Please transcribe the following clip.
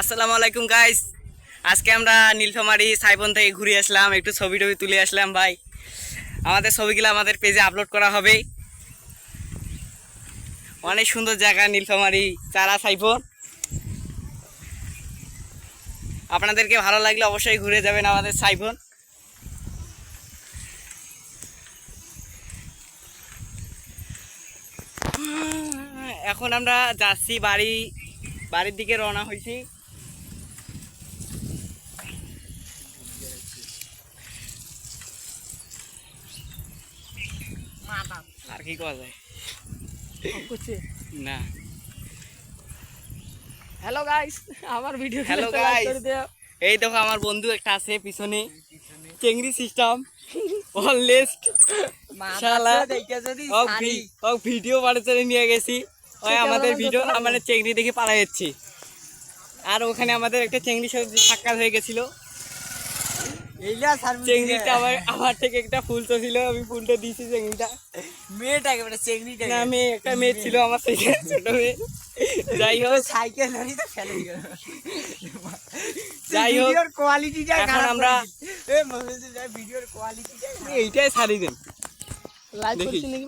আসসালামু আলাইকুম গাইস আজকে আমরা নীলফামারি সাইবন থেকে ঘুরে আসলাম, একটু ছবি টবি তুলে আসলাম, ভাই। আমাদের ছবিগুলো আমাদের পেজে আপলোড করা হবে। অনেক সুন্দর জায়গা নীলফামারি, চারা সাইফোন আপনাদেরকে ভালো লাগলে অবশ্যই ঘুরে যাবেন আমাদের সাইফোন এখন আমরা যাচ্ছি বাড়ি বাড়ির দিকে রওনা হয়েছি। আর কি করা যায়? না। হ্যালো গাইস আমার ভিডিও Hello guys. এই দেখো আমার বন্ধু একটা আছে পিছনে। চেংড়ি সিস্টেম অল লিস্ট শালা। ও ভিডিও বাড়িতে নিয়ে গেছি। আমাদের ভিডিও মানে চেংড়ি দেখে পালা যাচ্ছি। আর ওখানে আমাদের একটা চেংড়ির সাথে সাক্ষাৎ হয়ে গেছিল। চেংড়িটা আমার আমার থেকে একটা ফুল তো ছিল আমি ফুলটা দিয়েছি চেংড়িটা। মেয়েটা একেবারে চেংড়িটা না মেয়ে একটা মেয়ে ছিল আমার থেকে ছোট মেয়ে। যাই হোক। সাইকেল ধরি তো ফেলে গেল যাই হোক কোয়ালিটিটা এখন আমরা- ভিডিওর কোয়ালিটিটা এইটাই ছাড়ি দেন। লাইভ করছি নাকি